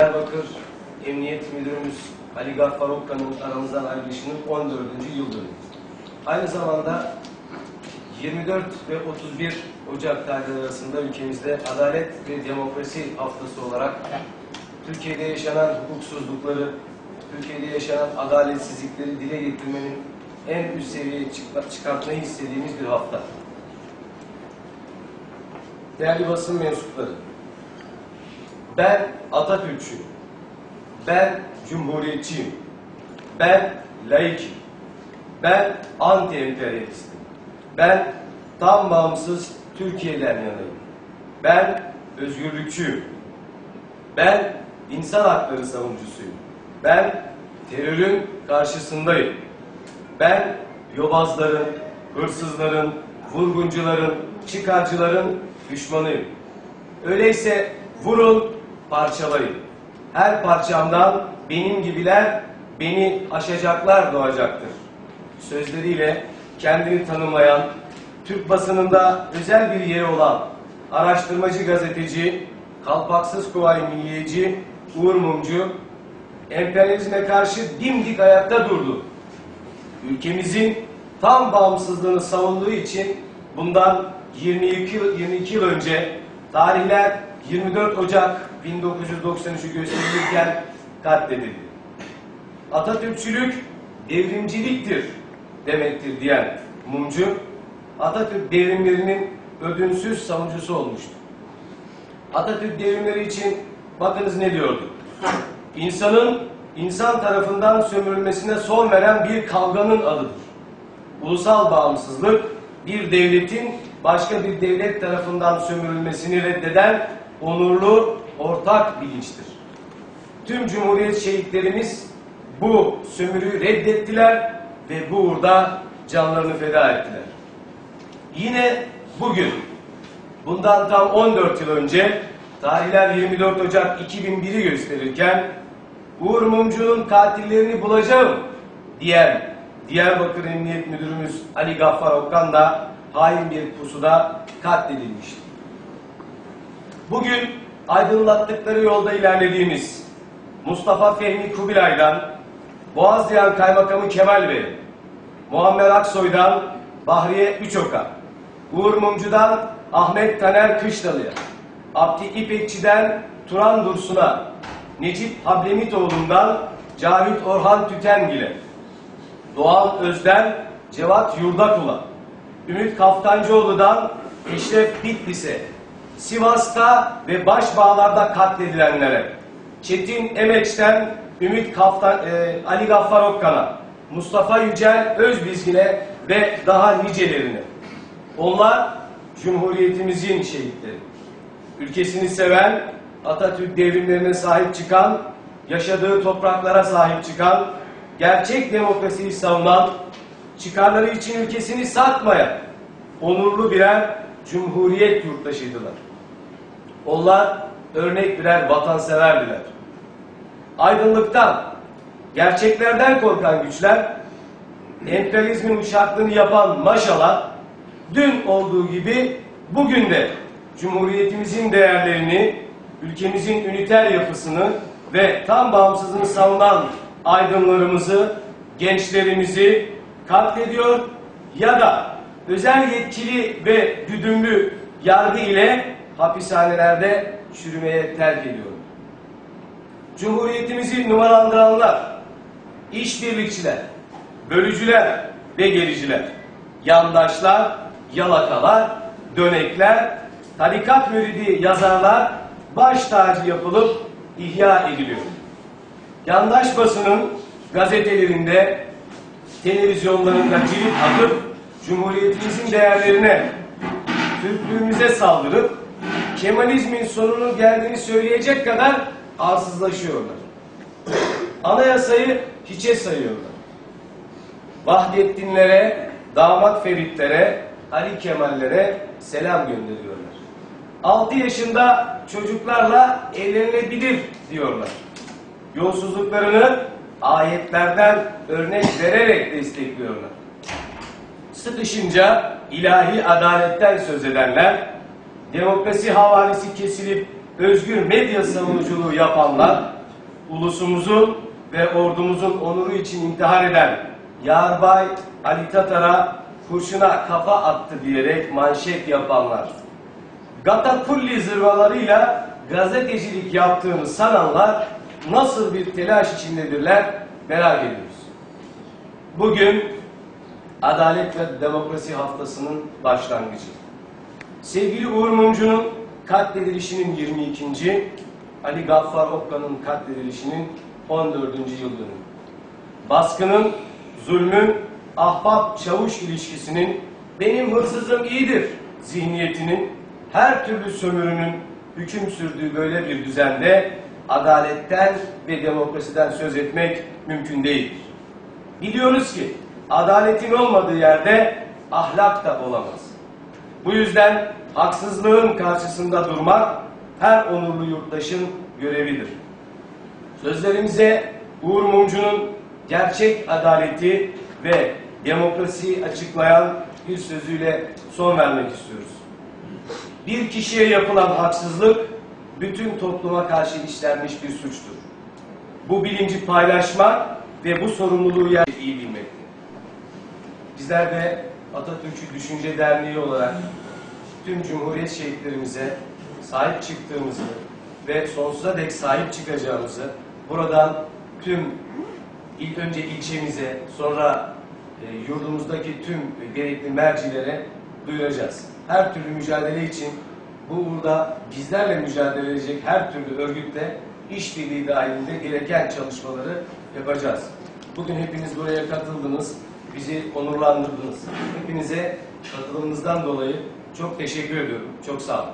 Diyarbakır Emniyet Müdürümüz Ali Gaffar Okka'nın aramızdan ayrılışının 14. yıl dönümü. Aynı zamanda 24 ve 31 Ocak tarihleri arasında ülkemizde Adalet ve Demokrasi Haftası olarak Türkiye'de yaşanan hukuksuzlukları, Türkiye'de yaşanan adaletsizlikleri dile getirmenin en üst seviyeye çık- çıkartmayı istediğimiz bir hafta. Değerli basın mensupları, ben Atatürkçüyüm. Ben Cumhuriyetçiyim. Ben laikim. Ben anti-emperyalistim. Ben tam bağımsız Türkiye'den yanayım. Ben özgürlükçüyüm. Ben insan hakları savunucusuyum. Ben terörün karşısındayım. Ben yobazların, hırsızların, vurguncuların, çıkarcıların düşmanıyım. Öyleyse vurun, parçalayın. Her parçamdan benim gibiler, beni aşacaklar doğacaktır. Sözleriyle kendini tanımlayan, Türk basınında özel bir yeri olan araştırmacı gazeteci, kalpaksız kuvayi milliyeci Uğur Mumcu, emperyalizme karşı dimdik ayakta durdu. Ülkemizin tam bağımsızlığını savunduğu için bundan 22 yıl, 22 yıl önce tarihler 24 Ocak 1993'ü gösterilirken katledildi. Atatürkçülük devrimciliktir demektir diyen Mumcu, Atatürk devrimlerinin ödünsüz savunucusu olmuştu. Atatürk devrimleri için bakınız ne diyordu? İnsanın insan tarafından sömürülmesine son veren bir kavganın adıdır. Ulusal bağımsızlık bir devletin başka bir devlet tarafından sömürülmesini reddeden onurlu ortak bilinçtir. Tüm Cumhuriyet şehitlerimiz bu sömürüyü reddettiler ve bu uğurda canlarını feda ettiler. Yine bugün, bundan tam 14 yıl önce, tarihler 24 Ocak 2001'i gösterirken, Uğur Mumcu'nun katillerini bulacağım diyen Diyarbakır Emniyet Müdürümüz Ali Gaffar Okkan da hain bir pusuda katledilmişti. Bugün aydınlattıkları yolda ilerlediğimiz Mustafa Fehmi Kubilay'dan Boğazlayan Kaymakamı Kemal Bey, Muammer Aksoy'dan Bahriye Üçok'a, Uğur Mumcu'dan Ahmet Taner Kışlalı'ya, Abdi İpekçi'den Turan Dursun'a, Necip Hablemitoğlu'ndan Cavit Orhan Tütengil'e, Doğan Özden, Cevat Yurdakul'a, Ümit Kaftancıoğlu'dan Eşref Bitlis'e, Sivas'ta ve Başbağlar'da katledilenlere, Çetin Emeç'ten Ümit Kaftan, e, Ali Gaffar Okkan'a, Mustafa Yücel Özbizgin'e ve daha nicelerine. Onlar Cumhuriyetimizin şehitleri. Ülkesini seven, Atatürk devrimlerine sahip çıkan, yaşadığı topraklara sahip çıkan, gerçek demokrasiyi savunan, çıkarları için ülkesini satmayan, onurlu birer cumhuriyet yurttaşıydılar. Onlar örnek birer vatanseverdiler. Aydınlıktan, gerçeklerden korkan güçler, emperyalizmin uşaklığını yapan maşalar, dün olduğu gibi bugün de Cumhuriyetimizin değerlerini, ülkemizin üniter yapısını ve tam bağımsızlığını savunan aydınlarımızı, gençlerimizi katlediyor ya da özel yetkili ve güdümlü yargı ile hapishanelerde çürümeye terk ediyor. Cumhuriyetimizi numaralandıranlar, işbirlikçiler, bölücüler ve gericiler, yandaşlar, yalakalar, dönekler, tarikat müridi yazarlar baş tacı yapılıp ihya ediliyor. Yandaş basının gazetelerinde, televizyonlarında cirit atıp Cumhuriyetimizin değerlerine, Türklüğümüze saldırıp Kemalizmin sonunun geldiğini söyleyecek kadar arsızlaşıyorlar. Anayasayı hiçe sayıyorlar. Vahdettinlere, damat Feritlere, Ali Kemallere selam gönderiyorlar. 6 yaşında çocuklarla evlenilebilir diyorlar. Yolsuzluklarını ayetlerden örnek vererek destekliyorlar. Sıkışınca ilahi adaletten söz edenler, demokrasi havalesi kesilip özgür medya savunuculuğu yapanlar, ulusumuzun ve ordumuzun onuru için intihar eden Yarbay Ali Tatar'a kurşuna kafa attı diyerek manşet yapanlar, Gatakulli zırvalarıyla gazetecilik yaptığını sananlar nasıl bir telaş içindedirler merak ediyoruz. Bugün Adalet ve Demokrasi Haftası'nın başlangıcı. Sevgili Uğur Mumcu'nun katledilişinin 22. Ali Gaffar Okka'nın katledilişinin 14. yıl dönümü. Baskının, zulmün, ahbap-çavuş ilişkisinin benim hırsızım iyidir zihniyetinin her türlü sömürünün hüküm sürdüğü böyle bir düzende adaletten ve demokrasiden söz etmek mümkün değildir. Biliyoruz ki adaletin olmadığı yerde ahlak da olamaz. Bu yüzden haksızlığın karşısında durmak her onurlu yurttaşın görevidir. Sözlerimize Uğur Mumcu'nun gerçek adaleti ve demokrasiyi açıklayan bir sözüyle son vermek istiyoruz. Bir kişiye yapılan haksızlık bütün topluma karşı işlenmiş bir suçtur. Bu bilinci paylaşmak ve bu sorumluluğu iyi bilmektir. Bizler de Atatürkçü Düşünce Derneği olarak tüm Cumhuriyet şehitlerimize sahip çıktığımızı ve sonsuza dek sahip çıkacağımızı buradan tüm ilk önce ilçemize sonra e, yurdumuzdaki tüm gerekli mercilere duyuracağız. Her türlü mücadele için bu uğurda bizlerle mücadele edecek her türlü örgütle işbirliği dahilinde gereken çalışmaları yapacağız. Bugün hepiniz buraya katıldınız, bizi onurlandırdınız. Hepinize katılımınızdan dolayı çok teşekkür ediyorum. Çok sağ olun.